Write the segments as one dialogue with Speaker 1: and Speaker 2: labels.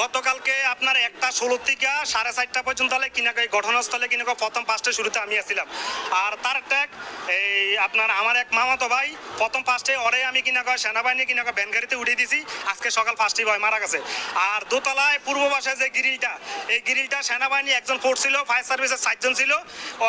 Speaker 1: গতকালকে আপনার একটা ষোলো থেকে সাড়ে চারটা পর্যন্ত কিনা ঘটনাস্থলে কিনা প্রথম পাঁচটা শুরুতে আমি আসছিলাম। আর তার এক, এই আপনার আমার এক মামাতো ভাই প্রথম ফার্স্টে ওরে আমি কিনা কয় সেনাবাহিনী কিনা কয় ভ্যান গাড়িতে উঠিয়ে দিছি আজকে সকাল ফার্স্টে ভাই মারা গেছে। আর দোতলায় পূর্ব পাশে যে গ্রিলটা এই গ্রিলটা সেনাবাহিনী একজন পড়ছিল ফায়ার সার্ভিসের চারজন ছিল।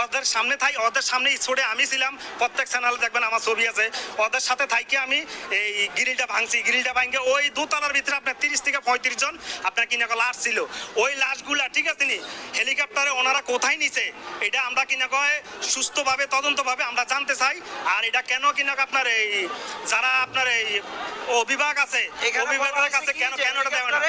Speaker 1: ওদের সামনে থাই ওদের সামনে স্পোর্টে আমি ছিলাম। প্রত্যেক চ্যানেলে দেখবেন আমার ছবি আছে। ওদের সাথে থাইকে আমি এই গ্রিলটা ভাঙছি। গ্রিলটা ভাঙে ওই দোতলার ভিতরে আপনার তিরিশ থেকে পঁয়ত্রিশ জন আপনার কিনা কয় লাশ ছিল। ওই লাশগুলা ঠিক আছে নি? হেলিকপ্টারে ওনারা কোথায় নিছে এটা আমরা কিনা কয় সুস্থভাবে তদন্তভাবে আমরা জানতে চাই। আর এটা কেন কিনা কয় আপনার এই যারা আপনার এই অভিভাবক আছে অভিভাবকের কাছে কেন কেন এটা দেবে না?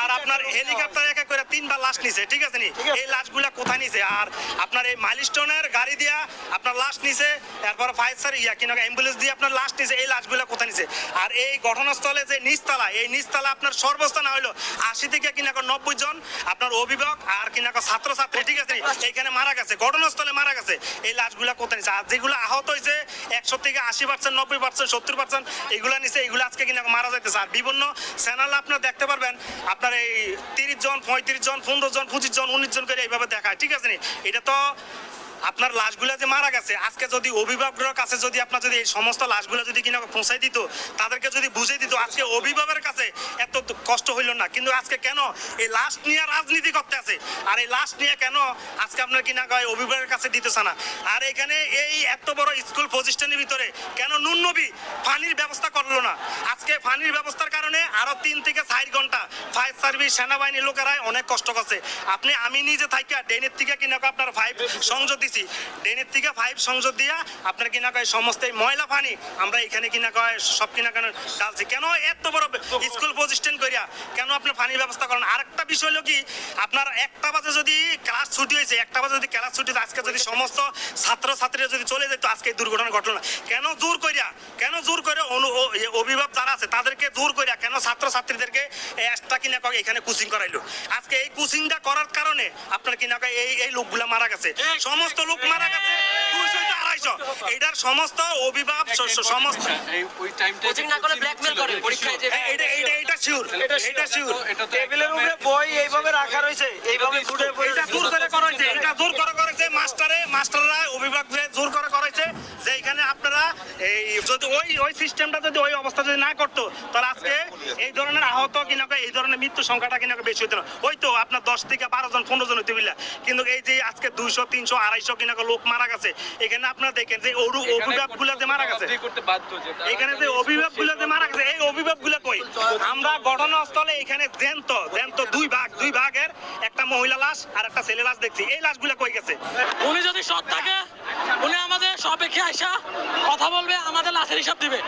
Speaker 1: আর আপনার হেলিকপ্টার এক করে তিনবার লাশ নিছে ঠিক আছে নি? এই লাশগুলা কোথায় নিছে? আর আপনার এই মাইলস্টোনের গাড়ি দিয়া আপনার লাশ নিছে এরপর ফায়ার সার ইয়া কিনা অ্যাম্বুলেন্স দিয়ে আপনার লাশ নিছে এই লাশগুলা কোথায় নিছে? আর এই ঘটনাস্থলে যে নিচতলা এই নিচতলা আপনার সর্বস্থান হলো আশি থেকে কিনা নব্বই জন, আপনার অভিভাবক আর কিনা ছাত্রছাত্রী, ঠিক আছে? এইখানে মারা গেছে, ঘটনাস্থলে মারা গেছে। এই লাশগুলা কোথায় নিছে? আর যেগুলো আহত হয়েছে একশো থেকে আশি পার্সেন্ট নব্বই পার্সেন্ট সত্তর পার্সেন্ট এগুলা নিছে, এগুলো আজকে কিনা মারা যাইতেছে। আর বিভিন্ন চ্যানেল আপনার দেখতে পারবেন, আপনার এই তিরিশ জন, পঁয়ত্রিশ জন, পনেরো জন, পঁচিশ জন, উনিশ জন করে এইভাবে দেখায়, ঠিক আছে এটা তো আপনার লাশগুলা যে মারা গেছে, আজকে যদি অভিভাবকের কাছে যদি আপনার যদি এই সমস্ত লাশগুলো যদি কিনা পৌঁছাই দিত, তাদেরকে যদি বুঝে দিত, আজকে অভিভাবকের কাছে এত কষ্ট হইল না। কিন্তু আজকে কেন এই লাশ নিয়ে রাজনীতি করতে আছে? আর এই লাশ নিয়ে কেন আজকে আপনার কিনা কয় অভিভাবকের কাছে দিতেছে না? আর এখানে এই এত বড় স্কুল প্রতিষ্ঠানের ভিতরে কেন নুন্নবী পানির ব্যবস্থা করল না? আজকে পানির ব্যবস্থার কারণে আরও তিন থেকে চার ঘণ্টা ফায়ার সার্ভিস সেনাবাহিনী লোকেরাই অনেক কষ্ট করছে। আপনি আমি নিজে থাইকা ডেনের থেকে কিনা আপনার ফাইভ সংযোগ দিছি ডেনের থেকে ফাইভ সংযোগ দিয়া আপনার কিনা কয় সমস্ত এই ময়লা পানি আমরা এখানে কিনা কয় সব কিনা কেন ডালছি কেন এত বড় স্কুল প্রতিষ্ঠান করিয়া কেন আপনি পানির ব্যবস্থা করেন? আরেকটা বিষয় হলো কি আপনার একটা বাজে যদি ক্লাস ছুটি হয়েছে একটা বাজে যদি ক্লাস ছুটি আজকে যদি সমস্ত ছাত্র ছাত্রীরা যদি চলে যেত আজকে এই দুর্ঘটনা ঘটনা কেন জোর করিয়া কেন জোর করে অনু- অভিভাবক যারা আছে তাদেরকে জোর করিয়া কেন ছাত্র ছাত্রীদেরকে এক্সট্রা কিনা কয় এখানে কোচিং করাইলো? আজকে এই কোচিংটা করার কারণে আপনার কিনা কয় এই এই লোকগুলা মারা গেছে। সমস্ত লোক মারা গেছে। দুইশো আড়াইশো। এটার সমস্ত অভিভাবক সমস্ত
Speaker 2: এই ওই টাইমটা
Speaker 3: কোচিং না করে ব্ল্যাকমেল করে পরীক্ষায় যে
Speaker 1: হ্যাঁ, এটা এটা এটা শিওর এটা শিওর
Speaker 4: টেবিলের উপরে বই এইভাবে রাখা রয়েছে এইভাবে ফুটে
Speaker 1: এটা জোর করে করা হয়েছে এটা জোর করে করেছে মাস্টারে মাস্টাররা অভিভাবকরা জোর করে করেছে যে এখানে আপনারা এই যদি ওই ওই সিস্টেমটা যদি ওই যদি না করতো তাহলে আজকে এই ধরনের আহত কিনা এই ধরনের মৃত্যু সংখ্যাটা কিনা বেশি হতো না। ওই তো আপনার দশ থেকে বারো জন পনেরো জন হইতে বিল্লা কিন্তু এই যে আজকে দুইশো তিনশো আড়াইশো কিনা লোক মারা গেছে এখানে আপনারা দেখেন যে অভিভাবকগুলা যে মারা গেছে। এখানে যে অভিভাবকগুলো যে মারা গেছে এই অভিভাবকগুলো কই? আমরা ঘটনাস্থলে এখানে জ্যান্ত জ্যান্ত দুই ভাগ দুই ভাগের একটা মহিলা লাশ আর একটা ছেলে লাশ দেখছি। এই লাশগুলো কই গেছে?
Speaker 3: উনি যদি সৎ থাকে উনি আমাদের সপেক্ষে আইসা কথা বলবে আমাদের লাশের হিসাব দিবে।